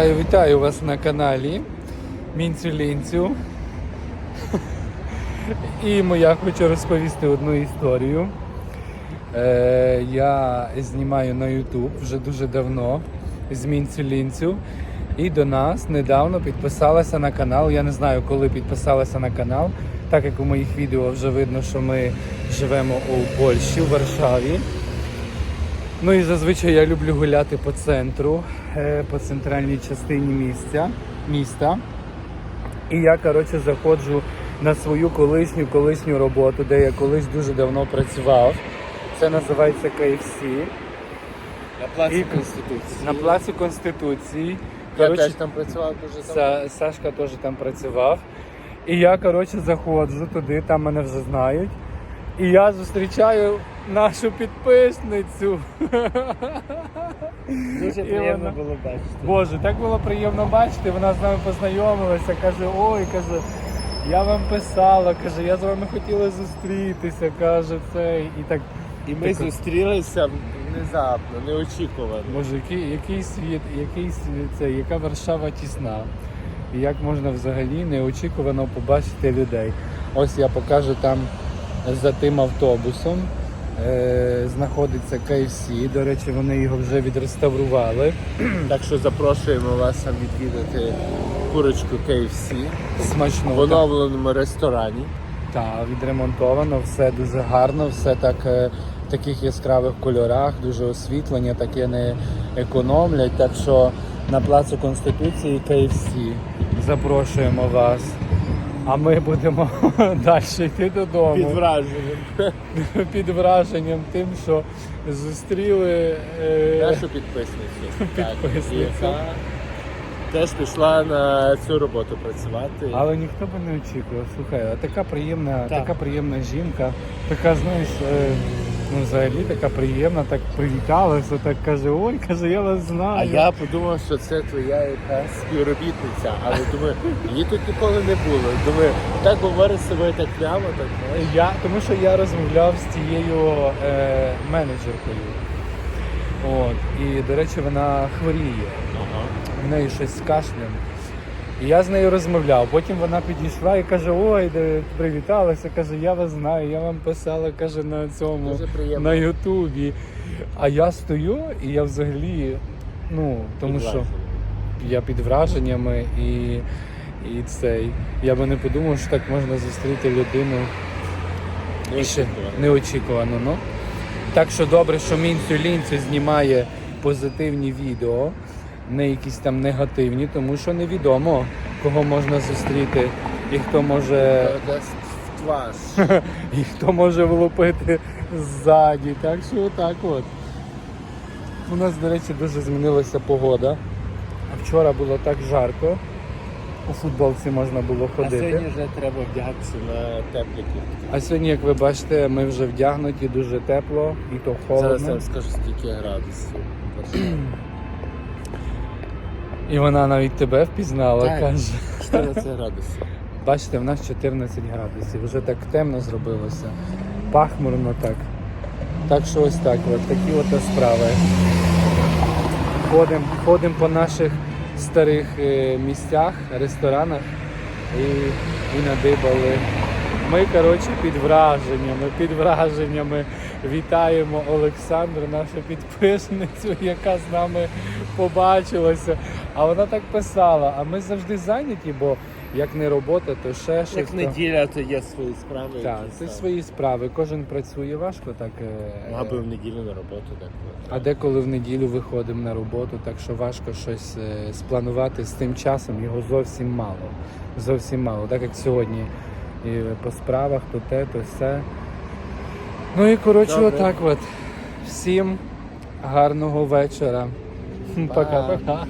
Вітаю вас на каналі Мінцю Лінцю. І я хочу розповісти одну історію. Е, я знімаю на YouTube вже дуже давно з Мінцю Лінцю. І до нас недавно підписалася на канал. Я не знаю, коли підписалася на канал, так як у моїх відео вже видно, що ми живемо у Польщі, у Варшаві. Ну і зазвичай я люблю гуляти по центру, по центральній частині місця, міста. І я, коротше, заходжу на свою колишню колишню роботу, де я колись дуже давно працював. Це називається KFC. На плаці І- Конституції. На плаці Конституції. Я Коротше, теж там працював дуже давно. Са- Сашка теж там працював. І я, коротше, заходжу туди, там мене вже знають. І я зустрічаю нашу підписницю. Дуже І приємно вона- було бачити. Боже, так було приємно бачити. Вона з нами познайомилася, каже, ой, каже, я вам писала, каже, я з вами хотіла зустрітися, каже, це і так. І ми Так- зустрілися внезапно, неочікувано. Боже, який, який світ, який світ це, яка Варшава тісна. І як можна взагалі неочікувано побачити людей. Ось я покажу там за тим автобусом. Е, знаходиться KFC. До речі, вони його вже відреставрували. Так що запрошуємо вас відвідати курочку KFC Смачно. в оновленому ресторані. Так, відремонтовано, все дуже гарно, все так е, в таких яскравих кольорах, дуже освітлення, таке не економлять. Так що на плацу Конституції KFC запрошуємо вас. А ми будемо далі йти додому Під враженням. під враженням тим, що зустріли. е, Нашу підписницю. Так, яка Теж пішла на цю роботу працювати. Але ніхто би не очікував. Слухай, а така приємна, Так. така приємна жінка, така, знаєш, е, ну взагалі така приємна, так привіталася, так каже, ой, каже, я вас знаю. А я подумав, що це твоя якась співробітниця, але думаю, її тут ніколи не було. Думаю, так говорить собою так прямо, так. Я, тому що я розмовляв з тією е, менеджеркою. От, і, до речі, вона хворіє. Ага. в неї щось з кашлем. І я з нею розмовляв. Потім вона підійшла і каже: Ой, де привіталася, каже, я вас знаю, я вам писала, каже, на цьому на Ютубі. А я стою і я взагалі, ну, тому Під що я під враженнями і, і цей. Я би не подумав, що так можна зустріти людину і ще неочікувано. Ну. Так що добре, що Мінцю Лінцю знімає позитивні відео, не якісь там негативні, тому що невідомо, кого можна зустріти і хто може, і хто може влупити ззаді. Так що отак от. У нас, до речі, дуже змінилася погода. А Вчора було так жарко. У футболці можна було А ходити. сьогодні вже треба вдягатися на теплі куртки. А сьогодні, як ви бачите, ми вже вдягнуті, дуже тепло і то холодно. Зараз я вам скажу, скільки градусів. І вона навіть тебе впізнала, Так. каже. 14 градусів. Бачите, в нас 14 градусів, вже так темно зробилося. Пахмурно так. Так що ось так, от такі от справи. Ходимо ходим по наших старих е, місцях, ресторанах і, і надибали. Ми, коротше, під враженнями, під враженнями вітаємо Олександру, нашу підписницю, яка з нами побачилася. А вона так писала, а ми завжди зайняті, бо як не робота, то ще щось. Як неділя, то є свої справи. Так, це там. свої справи. Кожен працює важко, так. е, Ну, Аби в неділю на роботу так. а деколи в неділю виходимо на роботу, так що важко щось е, спланувати з тим часом, його зовсім мало. Зовсім мало. Так як сьогодні і по справах, то те, то все. Ну і коротше, Добре. отак от. Всім гарного вечора. Пока-пока.